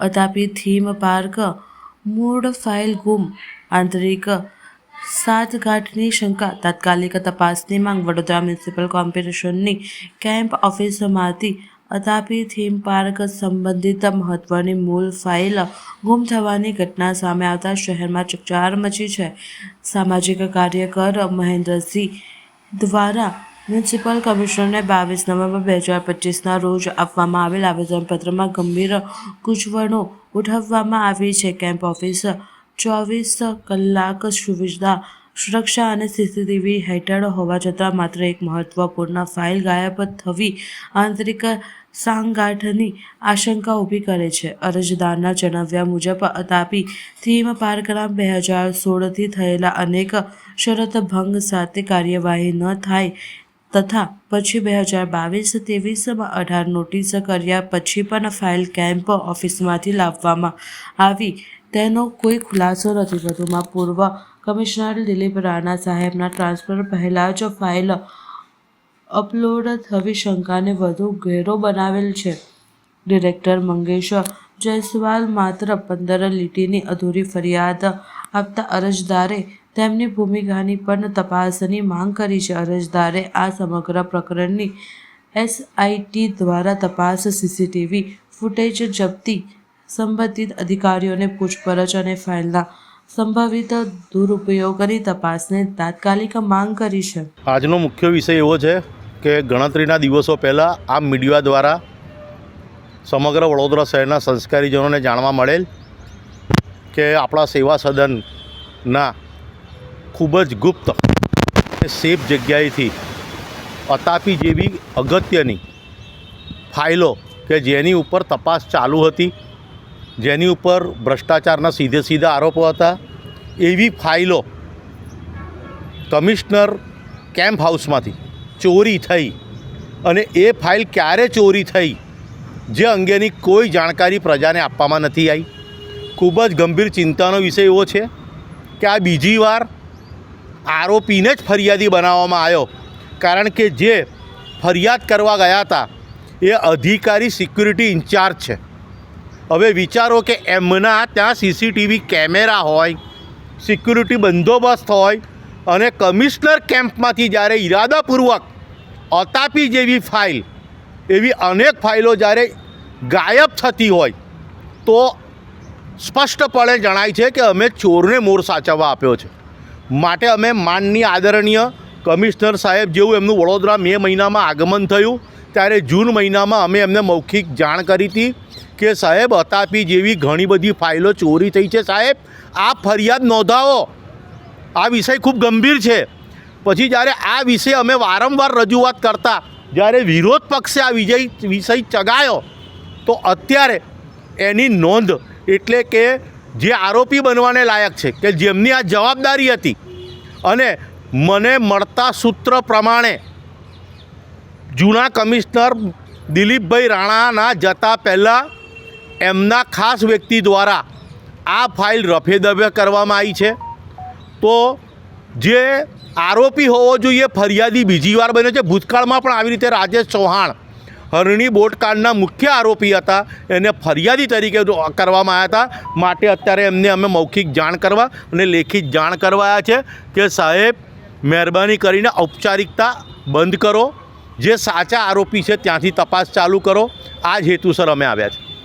Atapi theme park, મૂળ file ગુમ, આંતરિક સાતગાંઠની શંકા, તાત્કાલિક તપાસની માંગ, વડોદરા મ્યુનિસિપલ કોર્પોરેશનની કેમ્પ ઓફિસમાંથી અતાપી થીમ પાર્ક સંબંધિત મહત્વની મૂળ ફાઇલ ગુમ થવાની ઘટના સામે આવતા શહેરમાં ચકચાર મચી છે. સામાજિક કાર્યકર મહેન્દ્રસિંહ દ્વારા મ્યુનિસિપલ કમિશનરને બાવીસ નવેમ્બર બે હજાર પચીસના રોજ આપવામાં આવેલ આવેદનપત્રમાં ગંભીર ગૂંચવણો ઉઠાવવામાં આવી છે. કેમ્પ ઓફિસ ચોવીસ કલાક સુવિધા, સુરક્ષા અને સીસીટીવી હેઠળ હોવા છતાં માત્ર એક મહત્વપૂર્ણ ફાઇલ ગાયબ થવી આંતરિક સાંગાઠની આશંકા ઊભી કરે છે. અરજદારના જણાવ્યા મુજબ, અતાપી થીમ પાર્કના બે હજાર સોળથી થયેલા અનેક શરત ભંગ સાથે કાર્યવાહી ન થાય તથા પછી બે હજાર બાવીસ ત્રેવીસમાં અઢાર નોટિસ કર્યા પછી પણ ફાઇલ કેમ્પ ઓફિસમાંથી લાવવામાં આવી. તેનો કોઈ ખુલાસો નથી વધુમાં પૂર્વ કમિશનર દિલીપ રાણા સાહેબના ટ્રાન્સફર પહેલાં જ ફાઇલ અપલોડ થવી શંકાને વધુ ઘેરો બનાવેલ છે. ડિરેક્ટર મંગેશ જયસ્વાલ માત્ર પંદર લીટીની અધૂરી ફરિયાદ આપતા અરજદારે તેમની ભૂમિકાની પણ તપાસની માંગ કરી છે. અરજદારે આ સમગ્ર પ્રકરણની એસઆઈટી દ્વારા તપાસ સીસીટીવી ફૂટેજ જપ્તી સંબંધિત અધિકારીઓને પૂછપરછ અને ફાઇલના સંભવિત દુરુપયોગની તપાસને તાત્કાલિક માંગ કરી છે. આજનો મુખ્ય વિષય એવો છે કે ગણતરીના દિવસો પહેલાં આ મીડિયા દ્વારા સમગ્ર વડોદરા શહેરના સંસ્કારીજનોને જાણવા મળેલ કે આપણા સેવા સદનના ખૂબ જ ગુપ્ત સેફ જગ્યાએથી અતાપી જેવી અગત્યની ફાઇલો કે જેની ઉપર તપાસ ચાલુ હતી, જેની ઉપર ભ્રષ્ટાચારના સીધે સીધા આરોપો હતા, એવી ફાઇલો કમિશનર કેમ્પ હાઉસમાંથી ચોરી થઈ અને એ ફાઇલ ક્યારે ચોરી થઈ, જે અંગેની કોઈ જાણકારી પ્રજાને આપવામાં નથી આવી ખૂબ જ ગંભીર ચિંતાનો વિષય એવો છે કે આ બીજી વાર આરોપીને જ ફરિયાદી બનાવવામાં આવ્યો. કારણ કે જે ફરિયાદ કરવા ગયા હતા, એ અધિકારી સિક્યુરિટી ઇન્ચાર્જ છે. હવે વિચારો કે એમના ત્યાં સીસીટીવી કેમેરા હોય, સિક્યુરિટી બંદોબસ્ત હોય અને કમિશનર કેમ્પમાંથી જ્યારે ઈરાદાપૂર્વક અતાપી જેવી ફાઇલ, એવી અનેક ફાઇલો જ્યારે ગાયબ થતી હોય, તો સ્પષ્ટપણે જણાય છે કે અમે ચોરને મોર સાચવવા આપ્યો છે. માટે અમે માનની આદરણીય કમિશનર સાહેબ જેવું એમનું વડોદરા મે મહિનામાં આગમન થયું. ત્યારે જૂન મહિનામાં અમે એમને મૌખિક જાણ કરી હતી કે સાહેબ, અતાપી જેવી ઘણી બધી ફાઇલો ચોરી થઈ છે સાહેબ. આ ફરિયાદ નોંધાવો. આ વિષય ખૂબ ગંભીર છે. પછી જ્યારે આ વિષય અમે વારંવાર રજૂઆત કરતા, જ્યારે વિરોધ પક્ષે આ વિજય, વિષય ચગાયો, તો અત્યારે એની નોંધ એટલે કે જે આરોપી બનવાને લાયક છે કે જેમની આ જવાબદારી હતી અને મને મળતા સૂત્ર પ્રમાણે જૂના કમિશનર દિલીપભાઈ રાણાના જતા પહેલાં એમના ખાસ વ્યક્તિ દ્વારા આ ફાઇલ રફેદબે કરવામાં આવી છે. તો જે આરોપી હોવો જોઈએ ફરિયાદી બીજી વાર બન્યો છે. ભૂતકાળમાં પણ આવી રીતે રાજેશ ચૌહાણ હરણી બોટકાંડના મુખ્ય આરોપી હતા. એને ફરિયાદી તરીકે કરવામાં આવ્યા હતા. માટે અત્યારે એમને અમે મૌખિક જાણ કરવા અને લેખિત જાણ કરવાયા છે કે સાહેબ, મહેરબાની કરીને ઔપચારિકતા બંધ કરો. જે સાચા આરોપી છે ત્યાંથી તપાસ ચાલુ કરો. આ જ હેતુસર અમે આવ્યા છે.